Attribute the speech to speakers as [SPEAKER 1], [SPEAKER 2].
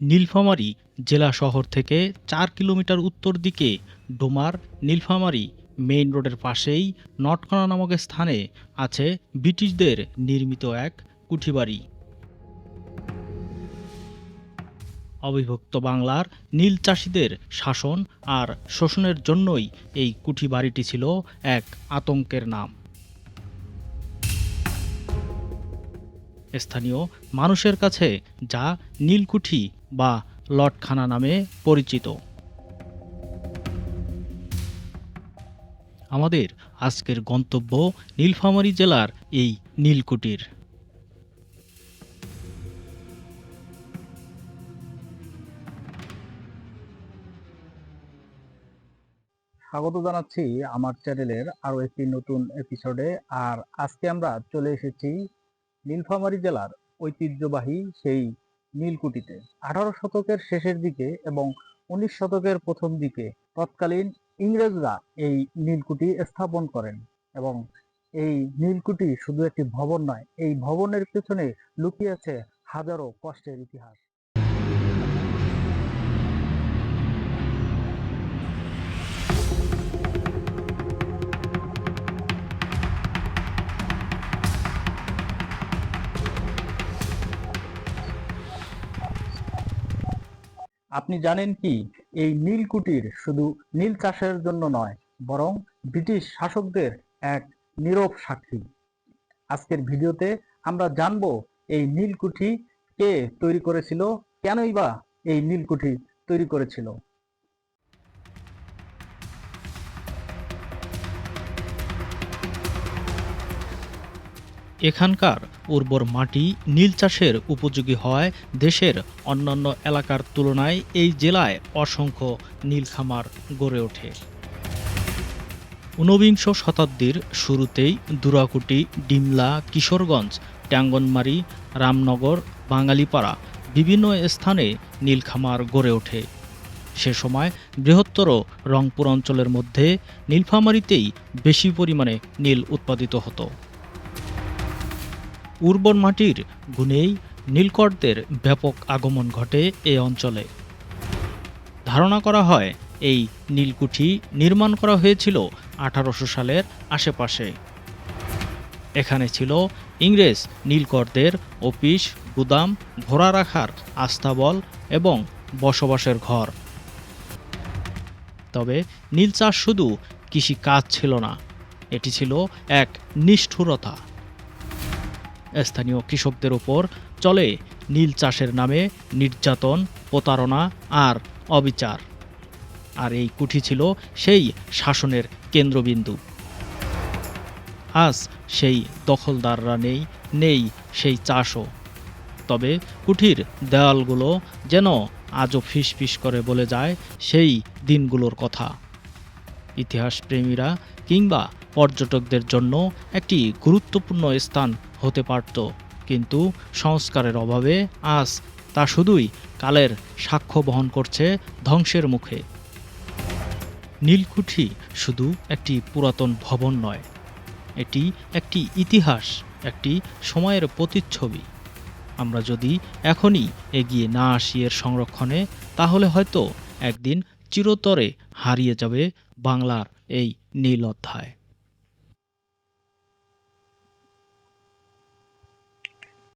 [SPEAKER 1] নীলফামারী জেলা শহর থেকে চার কিলোমিটার উত্তর দিকে ডোমার, নীলফামারী মেইন রোডের পাশেই নটকণা নামক স্থানে আছে ব্রিটিশদের নির্মিত এক কুঠিবাড়ি। অবিভক্ত বাংলার নীল চাষিদের শাসন আর শোষণের জন্যই এই কুঠি বাড়িটি ছিল এক আতঙ্কের নাম। স্থানীয় মানুষের কাছে যা নীলকুঠি বা লটখানা নামে পরিচিত। আমাদের আজকের গন্তব্য নীলফামারী জেলার এই নীলকুঠির
[SPEAKER 2] স্বাগত জানাচ্ছি আমার চ্যানেলের আরও একটি নতুন এপিসোডে, আর আজকে আমরা চলে এসেছি নীলফামারী জেলার ঐতিহ্যবাহী সেই নীলকুঠিতে আঠারো শতকের শেষের দিকে এবং উনিশ শতকের প্রথম দিকে তৎকালীন ইংরেজরা এই নীলকুঠি স্থাপন করেন এবং এই নীলকুঠি শুধু একটি ভবন নয়, এই ভবনের পেছনে লুকিয়ে আছে হাজারো কষ্টের ইতিহাস। আপনি জানেন কি, এই নীল কুটির শুধু নীল চাষের জন্য নয়, বরং ব্রিটিশ শাসকদের এক নীরব সাক্ষী। আজকের ভিডিওতে আমরা জানব এই নীলকুঠি কে তৈরি করেছিল, কেনই বা এই নীলকুঠি তৈরি করেছিল।
[SPEAKER 1] এখানকার উর্বর মাটি নীল চাষের উপযোগী হওয়ায় দেশের অন্যান্য এলাকার তুলনায় এই জেলায় অসংখ্য নীল খামার গড়ে ওঠে। ঊনবিংশ শতাব্দীর শুরুতেই দুরাকুটি, ডিমলা, কিশোরগঞ্জ, ট্যাঙ্গনমারি, রামনগর, বাঙালিপাড়া বিভিন্ন স্থানে নীল খামার গড়ে ওঠে। সে সময় বৃহত্তর রংপুর অঞ্চলের মধ্যে নীলফামারীতেই বেশি পরিমাণে নীল উৎপাদিত হতো। উর্বর মাটির গুণেই নীলকরদের ব্যাপক আগমন ঘটে এ অঞ্চলে। ধারণা করা হয়, এই নীলকুঠি নির্মাণ করা হয়েছিল আঠারোশো সালের আশেপাশে। এখানে ছিল ইংরেজ নীলকরদের অফিস, গুদাম, ঘোড়া রাখার আস্তাবল এবং বসবাসের ঘর। তবে নীল চাষ শুধু কৃষি কাজ ছিল না, এটি ছিল এক নিষ্ঠুরতা। স্থানীয় কৃষকদের ওপর চলে নীল চাষের নামে নির্যাতন, প্রতারণা আর অবিচার। আর এই কুঠি ছিল সেই শাসনের কেন্দ্রবিন্দু। আজ সেই দখলদাররা নেই নেই সেই চাষও। তবে কুঠির দেওয়ালগুলো যেন আজও ফিসফিস করে বলে যায় সেই দিনগুলোর কথা। ইতিহাস প্রেমীরা কিংবা পর্যটকদের জন্য একটি গুরুত্বপূর্ণ স্থান হতে পারত। কিন্তু সংস্কারের অভাবে আজ তা শুধুই কালের সাক্ষ্য বহন করছে ধ্বংসের মুখে। নীলকুঠি শুধু একটি পুরাতন ভবন নয়, এটি একটি ইতিহাস, একটি সময়ের প্রতিচ্ছবি। আমরা যদি এখনই এগিয়ে না আসি এর সংরক্ষণে, তাহলে হয়তো একদিন চিরতরে হারিয়ে যাবে বাংলার এই নীল অধ্যায়।